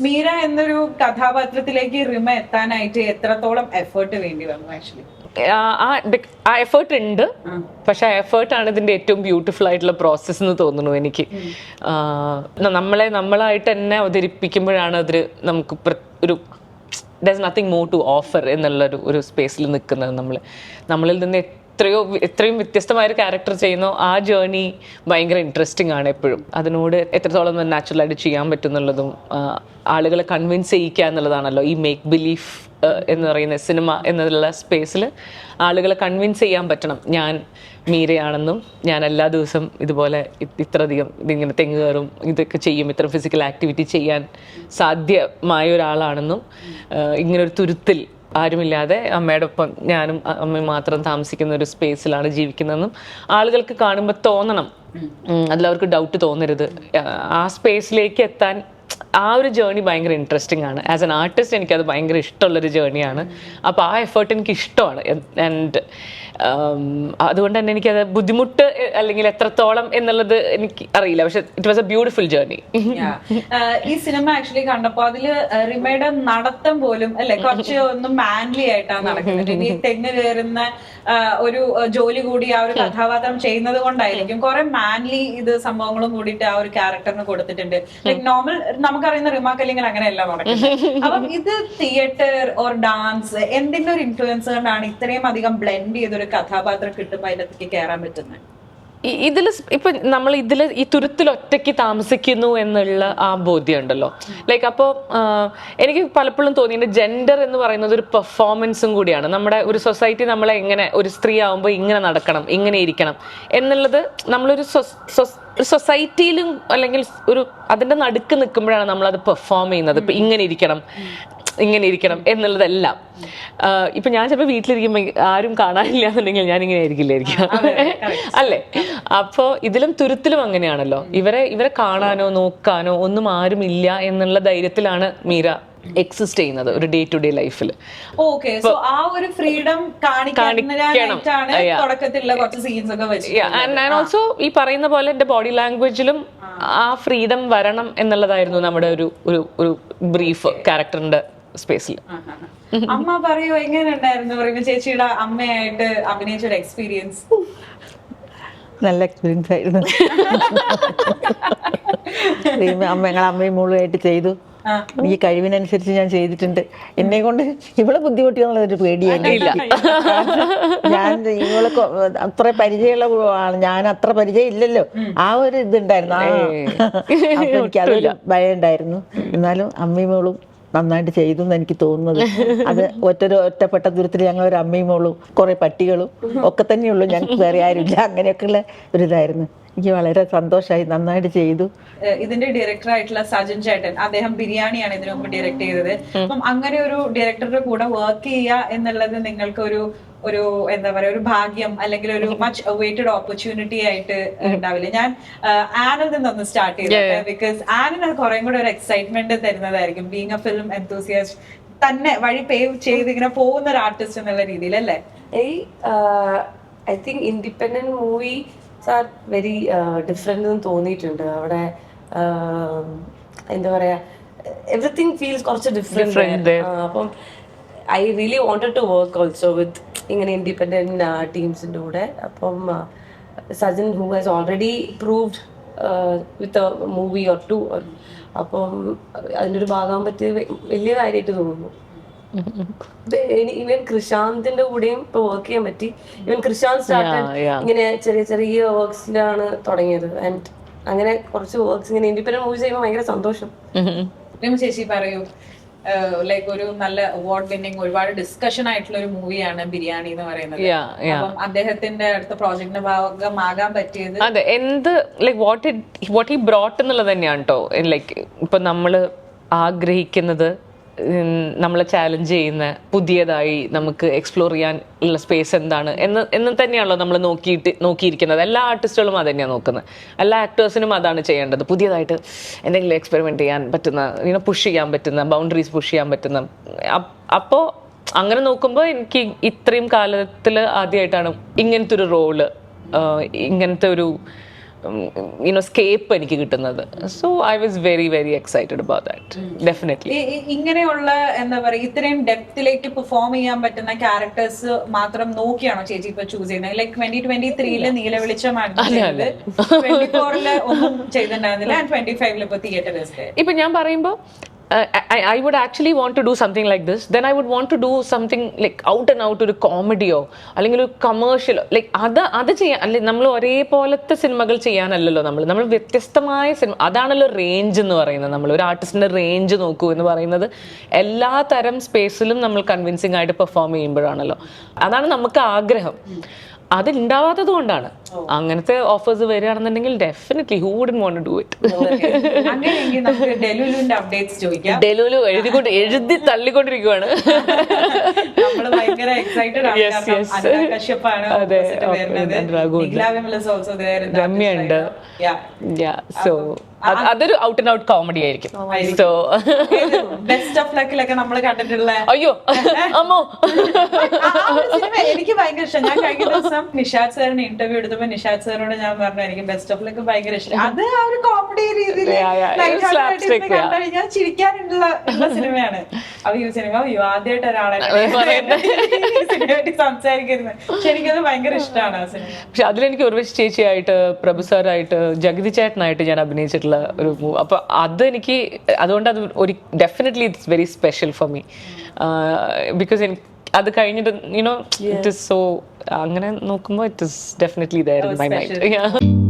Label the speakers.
Speaker 1: മീര എന്നൊരു കഥാപാത്രത്തിലേക്ക് റിമ എത്താനായിട്ട് എത്രത്തോളം എഫേർട്ട് വേണ്ടി വന്നു ആക്ച്വലി?
Speaker 2: ആ- ആ എഫേർട്ട് ഉണ്ട്. പക്ഷെ ആ എഫേർട്ടാണ് ഇതിന്റെ ഏറ്റവും ബ്യൂട്ടിഫുൾ ആയിട്ടുള്ള പ്രോസസ്സ് എന്ന് തോന്നുന്നു എനിക്ക്. നമ്മളെ നമ്മളായിട്ട് തന്നെ അവതരിപ്പിക്കുമ്പോഴാണ് അതിൽ നമുക്ക് ഒരു does nothing more to offer എന്നുള്ള ഒരു ഒരു സ്പേസിൽ നിൽക്കുന്നത് നമ്മൾ നമ്മളിൽ നിന്ന് എത്രയോ എത്രയും വ്യത്യസ്തമായ ഒരു ക്യാരക്ടർ ചെയ്യുന്നു. ആ ജേർണി ഭയങ്കര ഇൻട്രസ്റ്റിംഗ് ആണ് എപ്പോഴും. അതിനോട് എത്രത്തോളം നാച്ചുറൽ ആയിട്ട് ചെയ്യാൻ പറ്റുന്നുള്ളതും ആളുകളെ കൺവിൻസ് ചെയ്യിക്കുക എന്നുള്ളതാണല്ലോ ഈ മേക്ക് ബിലീഫ് എന്ന് പറയുന്ന സിനിമ എന്നുള്ള സ്പേസിൽ ആളുകളെ കൺവിൻസ് ചെയ്യാൻ പറ്റണം. ഞാൻ മീരയാണെന്നും ഞാൻ എല്ലാ ദിവസവും ഇതുപോലെ ഇത്രയധികം ഇതിങ്ങനെ തെങ്ങ് കയറും ഇതൊക്കെ ചെയ്യും ഇത്ര ഫിസിക്കൽ ആക്ടിവിറ്റി ചെയ്യാൻ സാധ്യമായ ഒരാളാണെന്നും ഇങ്ങനെ ഇങ്ങനൊരു തുരുത്തിൽ ആരുമില്ലാതെ അമ്മയുടെ ഒപ്പം ഞാനും അമ്മ അമ്മയും മാത്രം താമസിക്കുന്ന ഒരു സ്പേസിലാണ് ജീവിക്കുന്നതെന്നും ആളുകൾക്ക് കാണുമ്പോൾ തോന്നണം. അതിൽ അതിലവർക്ക് ഡൗട്ട് തോന്നരുത്. ആ സ്പേസിലേക്ക് എത്താൻ ആ ഒരു ജേണി ഭയങ്കര ഇൻട്രസ്റ്റിംഗ് ആണ്. ആസ് എൻ ആർട്ടിസ്റ്റ് എനിക്കത് ഭയങ്കര ഇഷ്ടമുള്ളൊരു ജേണിയാണ് അപ്പോൾ ആ എഫേർട്ട് എനിക്ക് ഇഷ്ടമാണ്. ആൻഡ് അതുകൊണ്ട് തന്നെ എനിക്കത് ബുദ്ധിമുട്ട് അല്ലെങ്കിൽ എത്രത്തോളം എന്നുള്ളത് എനിക്ക് അറിയില്ല. പക്ഷെ it was a beautiful journey
Speaker 1: ഈ സിനിമ ആക്ച്വലി കണ്ടപ്പോൾ അതിൽ റിമയുടെ നടത്തം പോലും അല്ലെ കുറച്ച് ഒന്ന് മാൻലി ആയിട്ടാണ് നടക്കുന്നത്. ഈ തെങ്ങ് കയറുന്ന ഒരു ജോലി കൂടി ആ ഒരു കഥാപാത്രം ചെയ്യുന്നത് കൊണ്ടായിരിക്കും കുറെ മാൻലി ഇത് സംഭവങ്ങളും കൂടിയിട്ട് ആ ഒരു ക്യാരക്ടറിന് കൊടുത്തിട്ടുണ്ട്. ലൈക് നോർമൽ നമുക്കറിയുന്ന റിമാക്കല്ലിങ്ങൾ അങ്ങനെയല്ല നടക്കുന്നത്. അപ്പം ഇത് തിയേറ്റർ ഓർ ഡാൻസ് എന്തിന്റെ ഒരു ഇൻഫ്ലുവൻസ് കൊണ്ടാണ് ഇത്രയും അധികം ബ്ലെൻഡ് ചെയ്തൊരു കഥാപാത്രം കിട്ടുമ്പോൾ അതിലേക്ക് കയറാൻ പറ്റുന്നത്?
Speaker 2: ഇതിൽ ഇപ്പൊ നമ്മൾ ഇതിൽ ഈ തുരുത്തിൽ ഒറ്റയ്ക്ക് താമസിക്കുന്നു എന്നുള്ള ആ ബോധ്യം ഉണ്ടല്ലോ ലൈക്ക് അപ്പോൾ എനിക്ക് പലപ്പോഴും തോന്നിയിട്ട് ജെൻഡർ എന്ന് പറയുന്നത് ഒരു പെർഫോമൻസും കൂടിയാണ്. നമ്മുടെ ഒരു സൊസൈറ്റി നമ്മളെ എങ്ങനെ ഒരു സ്ത്രീ ആവുമ്പോൾ ഇങ്ങനെ നടക്കണം ഇങ്ങനെ ഇരിക്കണം എന്നുള്ളത് നമ്മളൊരു സൊസൈറ്റിയിലും അല്ലെങ്കിൽ ഒരു അതിന്റെ നടുക്ക് നിൽക്കുമ്പോഴാണ് നമ്മളത് പെർഫോം ചെയ്യുന്നത്. ഇപ്പൊ ഇങ്ങനെ ഇരിക്കണം. ഇങ്ങനെ ഇരിക്കണം എന്നുള്ളതെല്ലാം. ഇപ്പൊ ഞാൻ ചിലപ്പോൾ വീട്ടിലിരിക്കുമ്പോൾ ആരും കാണാനില്ല എന്നുണ്ടെങ്കിൽ ഞാൻ ഇങ്ങനെ ആയിരിക്കില്ലായിരിക്കും അല്ലേ? അപ്പോ ഇതിലും തുരുത്തിലും അങ്ങനെയാണല്ലോ. ഇവരെ ഇവരെ കാണാനോ നോക്കാനോ ഒന്നും ആരും ഇല്ല എന്നുള്ള ധൈര്യത്തിലാണ് മീര എക്സിസ്റ്റ് ചെയ്യുന്നത് ഒരു ഡേ ടു ഡേ ലൈഫിൽ
Speaker 1: ഓക്കെ സോ ആ ഒരു ഫ്രീഡം
Speaker 2: കാണിക്കണം.
Speaker 1: തുടക്കത്തിലുള്ള കുറച്ച് സീൻസ് ഒക്കെ വെച്ച്
Speaker 2: ആൻഡ് ഓൾസോ ഈ പറയുന്ന പോലെ എന്റെ ബോഡി ലാംഗ്വേജിലും ആ. ഫ്രീഡം വരണം എന്നുള്ളതായിരുന്നു നമ്മുടെ ഒരു ഒരു ബ്രീഫ് ക്യാരക്ടറിന്റെ സ്പേസിൽ
Speaker 1: അമ്മ പറയൂ എങ്ങനെയുണ്ടായിരുന്നു പറയുമ്പോ ചേച്ചിയുടെ അമ്മയായിട്ട് അഭിനയിച്ച ഒരു എക്സ്പീരിയൻസ്
Speaker 3: നല്ല എക്സ്പീരിയൻസ് ആയിരുന്നു. അമ്മ ഞങ്ങൾ അമ്മയും മോളുമായിട്ട് ചെയ്തു. ഈ കഴിവിനനുസരിച്ച് ഞാൻ ചെയ്തിട്ടുണ്ട്. എന്നെ കൊണ്ട് ഇവളെ ബുദ്ധിമുട്ടിയെന്നുള്ളൊരു പേടിയല്ല. ഞാൻ ഇവളെ അത്ര പരിചയമുള്ള ആണ് ഞാൻ അത്ര പരിചയം ഇല്ലല്ലോ ആ ഒരു ഇതുണ്ടായിരുന്നു. ആ. അപ്പൊ എനിക്ക് അതൊരു ഭയം ഉണ്ടായിരുന്നു എന്നാലും അമ്മയും മോളും നന്നായിട്ട് ചെയ്തു എന്ന് എനിക്ക് തോന്നുന്നത്. അത് ഒറ്റ ഒറ്റപ്പെട്ട ദൂരത്തിൽ ഞങ്ങൾ ഒരു അമ്മയും മോളും കുറെ പട്ടികളും ഒക്കെ തന്നെയുള്ളൂ. ഞങ്ങൾക്ക് വേറെ ആരുമില്ല. അങ്ങനെയൊക്കെയുള്ള ഒരു ഇതായിരുന്നു. എനിക്ക് വളരെ സന്തോഷമായി നന്നായിട്ട് ചെയ്തു.
Speaker 1: ഇതിന്റെ ഡയറക്ടർ ആയിട്ടുള്ള സജൻ ചേട്ടൻ അദ്ദേഹം ബിരിയാണിയാണ് ഇതിനു മുമ്പ് ഡയറക്ട് ചെയ്തത്. അപ്പം അങ്ങനെ ഒരു ഡയറക്ടറുടെ കൂടെ വർക്ക് ചെയ്യുക എന്നുള്ളത് നിങ്ങൾക്ക് ഒരു ഒരു എന്താ പറയാ ഒരു ഭാഗ്യം അല്ലെങ്കിൽ ഒരു മച്ച് വെയിറ്റഡ് ഓപ്പർച്യൂണിറ്റി ആയിട്ട് ഉണ്ടാവില്ല. ഞാൻ ആനിൽ നിന്നൊന്ന് സ്റ്റാർട്ട് ചെയ്തത് ബിക്കോസ് ആനിന് കുറേ കൂടെ ഒരു എക്സൈറ്റ്മെന്റ് തരുന്നതായിരിക്കും. ബീങ് എ ഫിലിം എന്തൂസിയസ്റ്റ് തന്നെ വഴി പേവ് ചെയ്ത് ഇങ്ങനെ പോകുന്ന ഒരു ആർട്ടിസ്റ്റ് എന്നുള്ള രീതിയിൽ അല്ലേ?
Speaker 4: I think independent movie are very different എന്ന് തോന്നിയിട്ടുണ്ട്. അവിടെ എന്താ പറയാ എവറിത്തിങ് ഫീൽസ് കുറച്ച് ഡിഫറെന്റ് അപ്പം I really wanted to work also with ഇങ്ങനെ ഇൻഡിപെൻഡന്റ് ടീംസിന്റെ കൂടെ. അപ്പം Sajan who has already proved with movie or two അപ്പം അതിന്റെ ഒരു ഭാഗമാകാൻ പറ്റിയത് വലിയ കാര്യമായിട്ട് തോന്നുന്നു. ഇവൻ കൃഷാന്തിന്റെ കൂടെയും ഇപ്പൊ വർക്ക് ചെയ്യാൻ പറ്റി. ഇവൻ കൃഷാന്ത്
Speaker 2: സ്റ്റാർട്ട്
Speaker 4: ഇങ്ങനെ ചെറിയ ചെറിയ വർക്ക്സിലാണ് തുടങ്ങിയത്. ആൻഡ് അങ്ങനെ കുറച്ച് വർക്ക്സ് ഇങ്ങനെ ഇൻഡിപെൻഡന്റ് മൂവീസ് ചെയ്യുമ്പോൾ ഭയങ്കര സന്തോഷം.
Speaker 1: ശേഷി ചേച്ചി പറയൂ. ലൈക്ക് ഒരു നല്ല അവാർഡ് വിന്നിങ് ഒരുപാട് ഡിസ്കഷൻ ആയിട്ടുള്ള ഒരു മൂവിയാണ് ബിരിയാണി എന്ന് പറയുന്നത്. അപ്പം അദ്ദേഹത്തിന്റെ അടുത്ത പ്രോജക്ടിന്റെ ഭാഗമാകാൻ പറ്റിയത്
Speaker 2: അതെ എന്ത് ലൈക് വാട്ട് ഇറ്റ് വാട്ട് ഈ ബ്രോട്ട് എന്നുള്ളത് തന്നെയാണ് കേട്ടോ ലൈക്ക് ഇപ്പൊ നമ്മൾ ആഗ്രഹിക്കുന്നത് നമ്മളെ ചാലഞ്ച് ചെയ്യുന്ന പുതിയതായി നമുക്ക് എക്സ്പ്ലോർ ചെയ്യാൻ ഉള്ള സ്പേസ് എന്താണ് എന്ന് എന്ന് തന്നെയാണല്ലോ നമ്മൾ നോക്കിയിട്ട് നോക്കിയിരിക്കുന്നത്. എല്ലാ ആർട്ടിസ്റ്റുകളും അത് തന്നെയാണ് നോക്കുന്നത്. എല്ലാ ആക്ടേഴ്സിനും അതാണ് ചെയ്യേണ്ടത്. പുതിയതായിട്ട് എന്തെങ്കിലും എക്സ്പെരിമെന്റ് ചെയ്യാൻ പറ്റുന്ന ഇങ്ങനെ പുഷ് ചെയ്യാൻ പറ്റുന്ന ബൗണ്ടറീസ് പുഷ് ചെയ്യാൻ പറ്റുന്ന. അപ്പോൾ അപ്പോ അങ്ങനെ നോക്കുമ്പോൾ എനിക്ക് ഇത്രയും കാലത്തിൽ ആദ്യമായിട്ടാണ് ഇങ്ങനത്തെ ഒരു റോൾ ഇങ്ങനത്തെ ഒരു യുനോ സ്കേപ്പ് എനിക്ക് കിട്ടുന്നത്. So I was very very excited about that definitely
Speaker 1: ഇങ്ങനെയുള്ള എന്താ പറയുക ഇത്രയും ഡെപ്തിലേക്ക് പെർഫോം ചെയ്യാൻ പറ്റുന്ന ക്യാരക്ടേഴ്സ് മാത്രം നോക്കിയാണോ ചേച്ചി ഇപ്പൊ ചൂസ് ചെയ്യുന്നത്? ലൈക് ട്വന്റി ട്വന്റി ത്രീയിൽ നീല വെളിച്ചമായിരുന്നു ട്വന്റി ഫോറിൽ ഒന്നും ചെയ്തിട്ടുണ്ടായിരുന്നില്ല. ആൻഡ് ട്വന്റി ഫൈവിൽ ഇപ്പൊ തിയേറ്റർ
Speaker 2: ഇപ്പൊ ഞാൻ പറയുമ്പോൾ I would actually want to do something like this then I would want to do something like out and out ഒരു കോമഡിയോ അല്ലെങ്കിൽ ഒരു കമേഴ്ഷ്യലോ ലൈക്ക് അത് അത് ചെയ്യാൻ അല്ലെ നമ്മൾ ഒരേപോലത്തെ സിനിമകൾ ചെയ്യാനല്ലല്ലോ നമ്മൾ. നമ്മൾ വ്യത്യസ്തമായ സിനിമ അതാണല്ലോ റേഞ്ച് എന്ന് പറയുന്നത് നമ്മൾ. ഒരു ആർട്ടിസ്റ്റിന്റെ റേഞ്ച് നോക്കൂ എന്ന് പറയുന്നത് എല്ലാ തരം സ്പേസിലും നമ്മൾ കൺവിൻസിംഗ് ആയിട്ട് പെർഫോം ചെയ്യുമ്പോഴാണല്ലോ. അതാണ് നമുക്ക് ആഗ്രഹം. അത് ഉണ്ടാവാത്തത് കൊണ്ടാണ് അങ്ങനത്തെ ഓഫേഴ്സ് വരികയാണെന്നുണ്ടെങ്കിൽ definitely who wouldn't want do it delulu എഴുതിക്കൊണ്ട് എഴുതി തള്ളിക്കൊണ്ടിരിക്കുവാണ്. അതെ,
Speaker 1: opposite
Speaker 2: ഉണ്ട്.
Speaker 1: Nikhila Vimal is also there. in that
Speaker 2: Ramya ഉണ്ട്. സോ അതൊരു ഔട്ട് ആൻഡ് ഔട്ട് കോമഡി ആയിരിക്കും. സോ
Speaker 1: ബെസ്റ്റ് ഓഫ് ലക്കിലൊക്കെ നമ്മൾ കണ്ടിട്ടുള്ള
Speaker 2: അയ്യോ അമ്മോ.
Speaker 1: എനിക്ക് ഭയങ്കര ഇഷ്ടം. ഞാൻ കഴിഞ്ഞ ദിവസം നിഷാദ് സാറിന് ഇന്റർവ്യൂ എടുത്തപ്പോ നിഷാദ് സാറിനോട് ഞാൻ പറഞ്ഞു എനിക്ക് ബെസ്റ്റ് ഓഫ് ലക്ക് ഭയങ്കര ഇഷ്ടം. അത് ആ ഒരു കോമഡി രീതിയിൽ ഞാൻ ചിരിക്കാനുള്ള സിനിമയാണ് അപ്പൊ ഈ സിനിമ അയ്യോ ആദ്യമായിട്ട് ഒരാളെ സംസാരിക്കുന്നത് ശരിക്കും ഭയങ്കര ഇഷ്ടമാണ് ആ സിനിമ
Speaker 2: പക്ഷെ അതിലെനിക്ക് ഉർവശി ചേച്ചിയായിട്ട് പ്രഭു സാറായിട്ട് ജഗതി ചേട്ടനായിട്ട് ഞാൻ അഭിനയിച്ചിട്ടുള്ള ഒരു മൂവ് അപ്പൊ അതെനിക്ക് അതുകൊണ്ട് അത് ഒരു definitely it's very special for me because എനിക്ക് അത് കഴിഞ്ഞിട്ട് you know it is so അങ്ങനെ നോക്കുമ്പോൾ it is definitely there in my mind